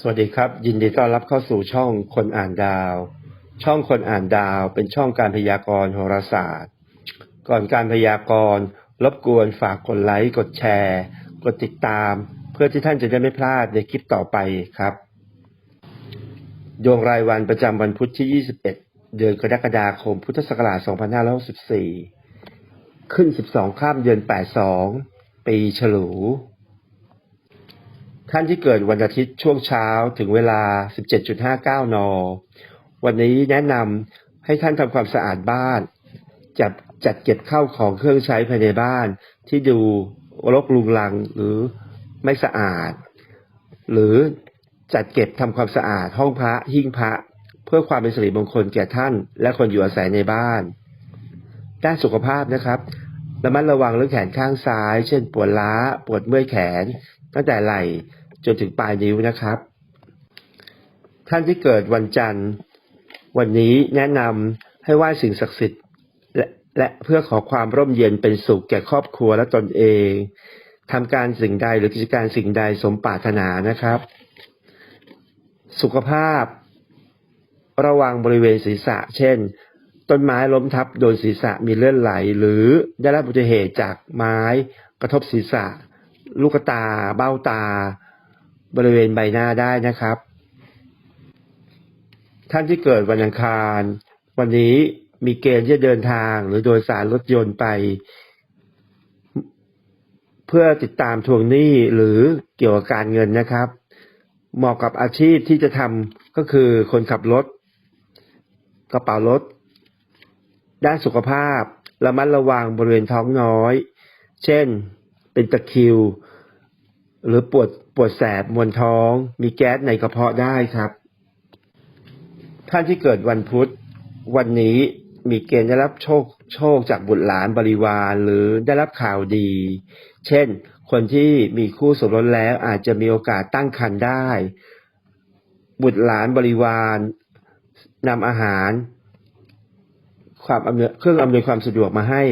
สวัสดีครับ ยินดีต้อนรับเข้าสู่ช่องคนอ่านดาว ช่องคนอ่านดาวเป็นช่องการพยากรณ์โหราศาสตร์ ก่อนการพยากรณ์รบกวนฝากกดไลค์กดแชร์ กดติดตาม เพื่อที่ท่านจะได้ไม่พลาดในคลิปต่อไปครับ ดวงรายวันประจำวันพุธที่ 21 เดือนกรกฎาคมพุทธศักราช2564ขึ้น 12 ข้ามเดือน 82 ปีฉลู ท่านที่เกิดวันอาทิตย์ช่วงเช้าถึงเวลา 17.59 น วันนี้แนะนำให้ท่านทำความสะอาดบ้านจัดจัดเก็บเข้าของเครื่องใช้ภายในบ้านที่ดูรกลุงลังหรือไม่สะอาด หรือจัดเก็บทำความสะอาดห้องพระหิ้งพระ เพื่อความเป็นสิริมงคลแก่ท่าน และคนอยู่อาศัยในบ้านด้านสุขภาพนะครับระมัดระวังเรื่องแขนข้างซ้าย เช่นปวดล้า ปวดเมื่อยแขน ตั้งแต่ไหล่จนถึงปลายนิ้วนะครับ ท่านที่เกิดวันจันทร์ วันนี้แนะนำให้ไหว้สิ่งศักดิ์สิทธิ์และและเพื่อขอความร่มเย็นเป็นสุขแก่ครอบครัวและตนเองทำการสิ่งใดหรือกิจการสิ่งใดสมปรารถนานะครับ สุขภาพ ระวังบริเวณศีรษะ เช่น ต้นไม้ล้มทับโดนศีรษะมีเลือดไหล หรือได้รับอุบัติเหตุจากไม้กระทบศีรษะ ลูกตาเบ้าตา บริเวณใบหน้าได้นะครับ ท่านที่เกิดวันอังคาร วันนี้มีเกณฑ์ที่จะเดินทางหรือโดยสารรถยนต์ไป เพื่อติดตามทวงหนี้หรือเกี่ยวกับการเงินนะครับ เหมาะกับอาชีพที่จะทำก็คือคนขับรถ กระเป๋ารถ ด้านสุขภาพระมัดระวังบริเวณท้องน้อย เช่น เป็นตะคิว หรือปวดปวดแสบมวนท้อง มีแก๊สในกระเพาะได้ครับ ท่านที่เกิดวันพุธ วันนี้มีเกณฑ์ได้รับโชคโชคจากบุตรหลานบริวารหรือได้รับข่าวดี เช่น คนที่มีคู่สมรสแล้วอาจจะมีโอกาสตั้งครรภ์ได้ บุตรหลานบริวารนำอาหาร ความอำนวยเครื่องอำนวยความสะดวกมาให้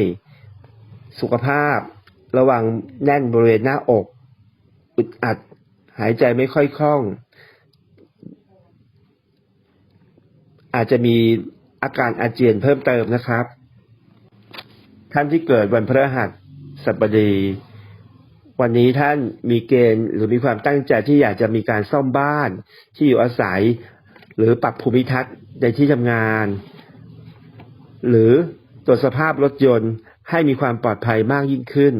สุขภาพ ระวังแน่นบริเวณหน้าอกอึดอัด หายใจไม่ค่อยคล่อง อาจจะมีอาการอาเจียนเพิ่มเติมนะครับ ท่านที่เกิดวันพฤหัสบดี วันนี้ท่านมีเกณฑ์หรือมีความตั้งใจที่อยากจะมีการซ่อมบ้าน ที่อยู่อาศัย หรือปรับภูมิทัศน์ในที่ทำงาน หรือตรวจสภาพรถยนต์ให้มีความปลอดภัยมากยิ่งขึ้น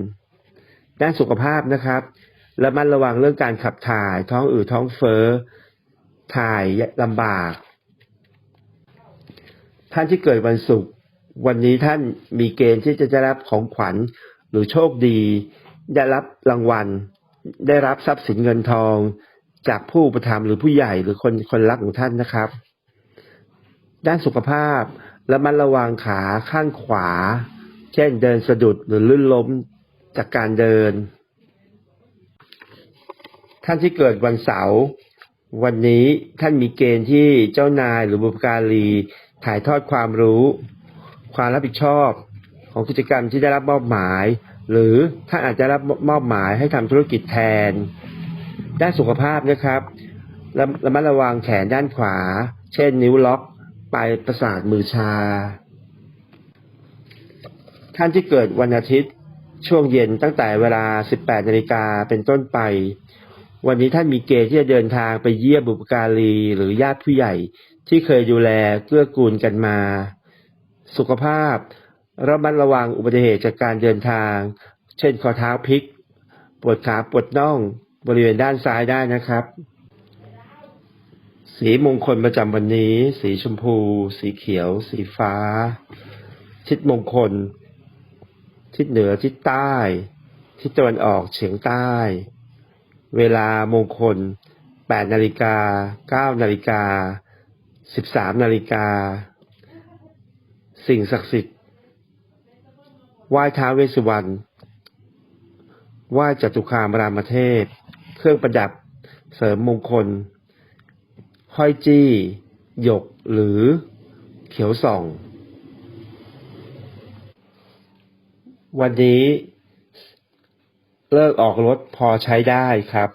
ด้านสุขภาพนะครับระมัดระวังเรื่องการขับถ่าย ท้องอืดท้องเฟ้อถ่ายลำบาก ท่านที่เกิดวันศุกร์วันนี้ท่านมีเกณฑ์ที่จะได้รับของขวัญหรือโชคดี ได้รับรางวัล ได้รับทรัพย์สินเงินทอง จากผู้ประทำหรือผู้ใหญ่หรือคนคนรักของท่านนะครับ ด้านสุขภาพระมัดระวังขาข้างขวา เช่นเดินสะดุดหรือลื่นล้ม จากการเดิน ท่านที่เกิดวันเสาร์วันนี้ท่านมีเกณฑ์ที่เจ้านายหรือบุพการีถ่ายทอดความรู้ ความรับผิดชอบของกิจกรรมที่ได้รับมอบหมาย หรือท่านอาจจะรับมอบหมายให้ทำธุรกิจแทน ด้านสุขภาพนะครับระระมัดระวังแขนด้านขวา เช่น นิ้วล็อกปลายประสาทมือชา ท่านที่เกิดวันอาทิตย์ ช่วงเย็นตั้งแต่เวลา 18 นาฬิกาเป็นต้นไป วันนี้ท่านมีเกณฑ์ที่จะเดินทางไปเยี่ยมบุปการีหรือญาติผู้ใหญ่ ที่เคยดูแลเกื้อกูลกันมา สุขภาพระมัดระวังอุบัติเหตุจากการเดินทาง เช่นข้อเท้าพลิก ปวดขาปวดน่องบริเวณด้านซ้ายได้นะครับ สีมงคลประจำวันนี้ สีชมพู สีเขียว สีฟ้าทิศมงคล ทิศเหนือทิศใต้ ทิศตะวันออกเฉียงใต้ เวลามงคล 8 นาฬิกา 9 นาฬิกา 13 นาฬิกา สิ่งศักดิ์สิทธิ์ไหว้ท้าเวสสุวรรณไหว้จตุคามรามเทพ เครื่องประดับเสริมมงคล ห้อยจี้ หยกหรือเขียวส่อง วันนี้เลิกออกรถพอใช้ได้ครับ